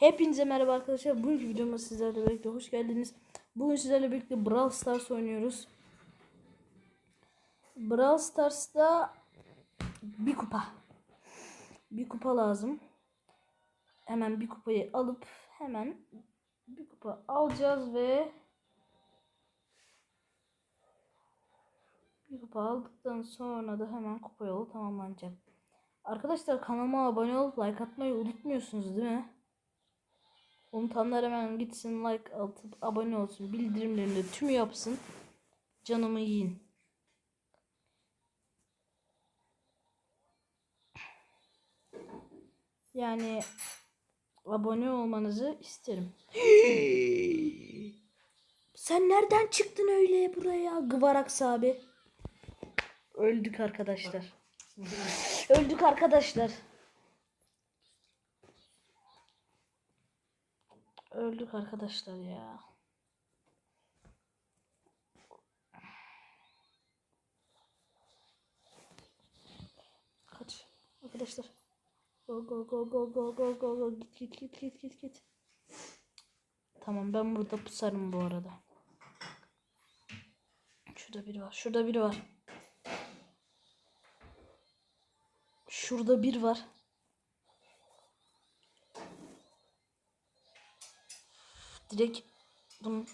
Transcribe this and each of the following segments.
Hepinize merhaba arkadaşlar. Bugünkü videoma sizlerle birlikte hoş geldiniz. Bugün sizlerle birlikte Brawl Stars oynuyoruz. Brawl Stars'ta bir kupa. Bir kupa lazım. Hemen bir kupayı alıp hemen bir kupa alacağız ve bir kupa aldıktan sonra da hemen kupa yolu tamamlanacak. Arkadaşlar kanalıma abone olup like atmayı unutmuyorsunuz değil mi? Unutanlar hemen gitsin like atıp abone olsun. Bildirimlerini de tümü yapsın. Canımı yiyin. Yani abone olmanızı isterim. Sen nereden çıktın öyle buraya Gıvaraks abi? Öldük arkadaşlar. Öldük arkadaşlar. Öldük arkadaşlar ya. Kaç arkadaşlar. Go go go go go go go go git git git git git git. Tamam ben burada pusarım bu arada. Şurada biri var. Şurada biri var. Şurada bir var. Direkt bunun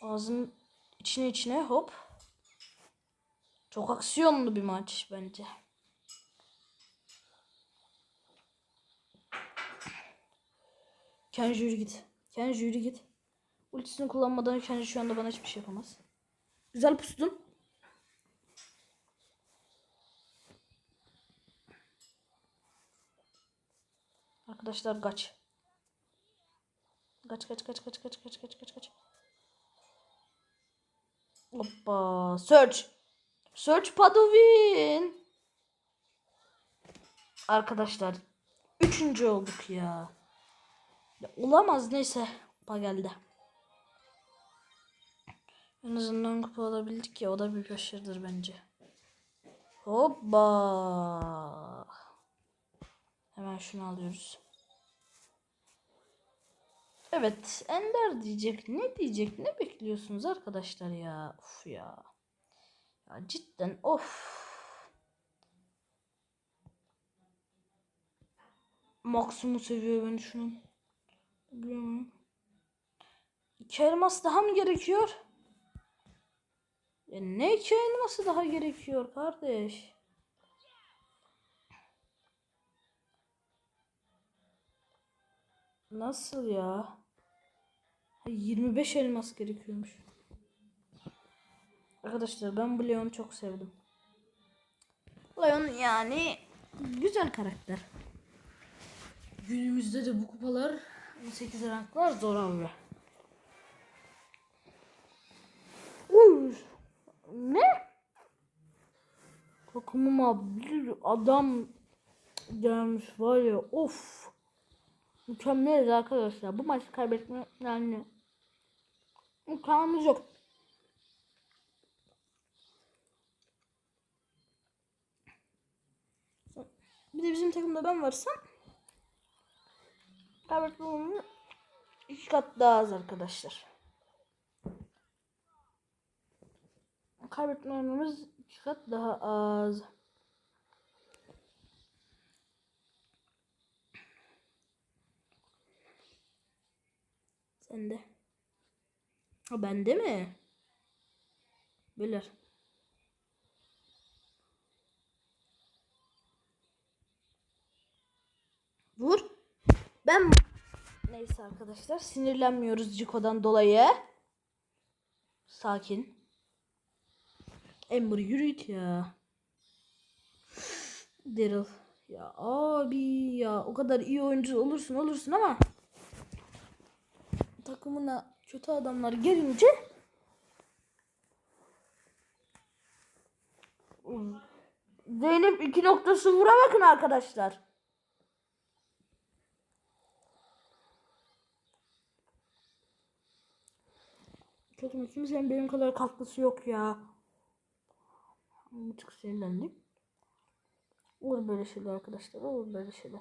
ağzının içine içine hop. Çok aksiyonlu bir maç bence. Kenji yürü git. Kenji yürü git. Ultisini kullanmadan Kenji şu anda bana hiçbir şey yapamaz. Güzel pustun. Arkadaşlar kaç. Kaç kaç kaç kaç kaç kaç kaç kaç kaç. Hoppa. Search. Search Padovin. Arkadaşlar. Üçüncü olduk ya. ya olamaz neyse. Kupa geldi. En azından kupa alabildik ya. O da bir başarıdır bence. Hoppa. Hemen şunu alıyoruz. Evet, Ender diyecek. Ne diyecek? Ne bekliyorsunuz arkadaşlar ya? Uf ya. Ya cidden of. Maksimum seviyor beni şunun. İki elmas daha mı gerekiyor? Ya ne iki elması daha gerekiyor kardeş? Nasıl ya? Ha, 25 elmas gerekiyormuş. Arkadaşlar ben bu Leon'u çok sevdim. Leon yani güzel karakter. Günümüzde de bu kupalar 18 ranklar zor abi. Uy, ne? Takımıma bir adam gelmiş var ya of. Mükemmeliz arkadaşlar. Bu maçı kaybetme yani imkanımız yok. Bir de bizim takımda ben varsam kaybetme oranı iki kat daha az arkadaşlar. Kaybetme oranımız iki kat daha az. Sende. Ha bende mi? Beyler. Vur. Ben Neyse arkadaşlar sinirlenmiyoruz Ciko'dan dolayı. Sakin. Ember yürü git ya. Daryl. Ya abi ya o kadar iyi oyuncu olursun olursun ama takımına kötü adamlar gelince Zeynep 2.0'a bakın arkadaşlar. Kötü müsün? Senin benim kadar katkısı yok ya. Bir tık sinirlendim. Olur böyle şeyler arkadaşlar. Olur böyle şeyler.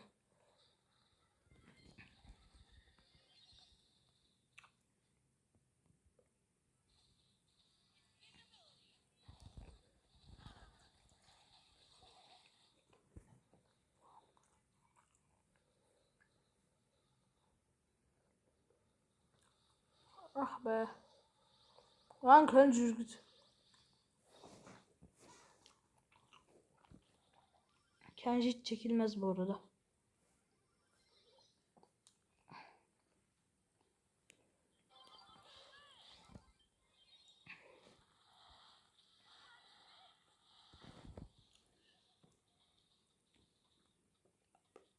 Ah be. Lan kanka git. Kenji hiç çekilmez bu arada.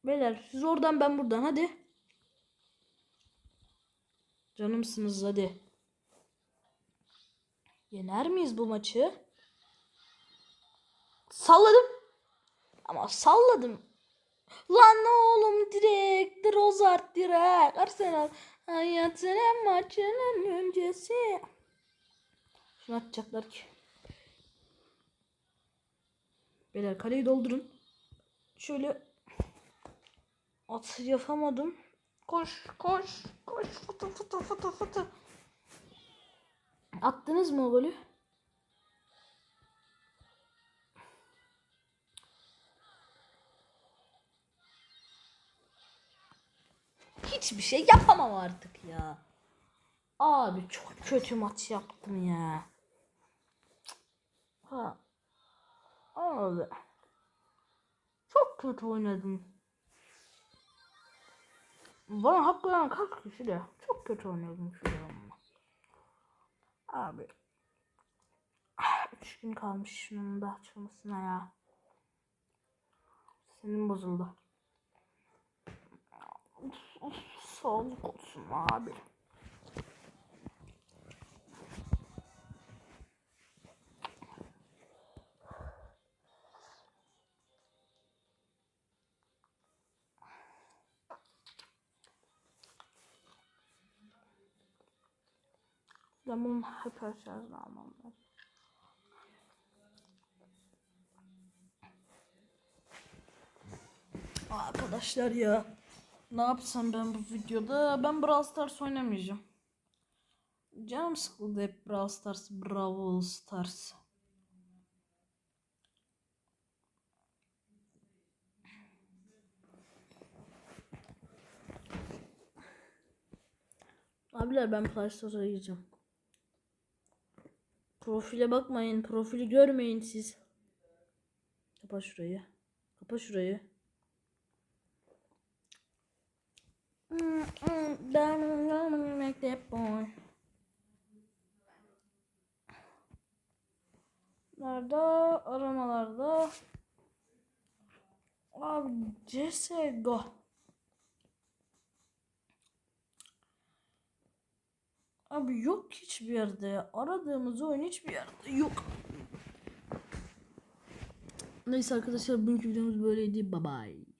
Beyler siz oradan ben buradan hadi. Canımsınız hadi. Yener miyiz bu maçı? Salladım. Ama salladım. Lan ne oğlum direkt Drozart direkt Arsenal hayatının maçının öncesi. Şunu atacaklar ki. Beyler kaleyi doldurun. Şöyle at yapamadım. Koş koş koş fıtı fıtı fıtı fıtı. Attınız mı o golü? Hiçbir şey yapamam artık ya. Abi çok kötü maç yaptım ya. Ha. Abi. Çok kötü oynadım. Bana hak kaç kişi de çok kötü oynadım şurada ama. Abi. Üç gün kalmış şunun da açılmasına ya. Senin bozuldu. Of, of, sağlık olsun abi. Ben bunun hyper şarjını almam lazım. Arkadaşlar ya. Ne yapsam ben bu videoda? Ben Brawl Stars oynamayacağım. Canım sıkıldı hep Brawl Stars, Brawl Stars. Abiler ben Play Store'a gireceğim. Profile bakmayın. Profili görmeyin siz. Kapa şurayı. Kapa şurayı. Ben mektep boy. Nerede? Aramalarda. Abi CSGO. Abi yok hiçbir yerde. ya. Aradığımız oyun hiçbir yerde yok. Neyse arkadaşlar bugünkü videomuz böyleydi. Bye bye.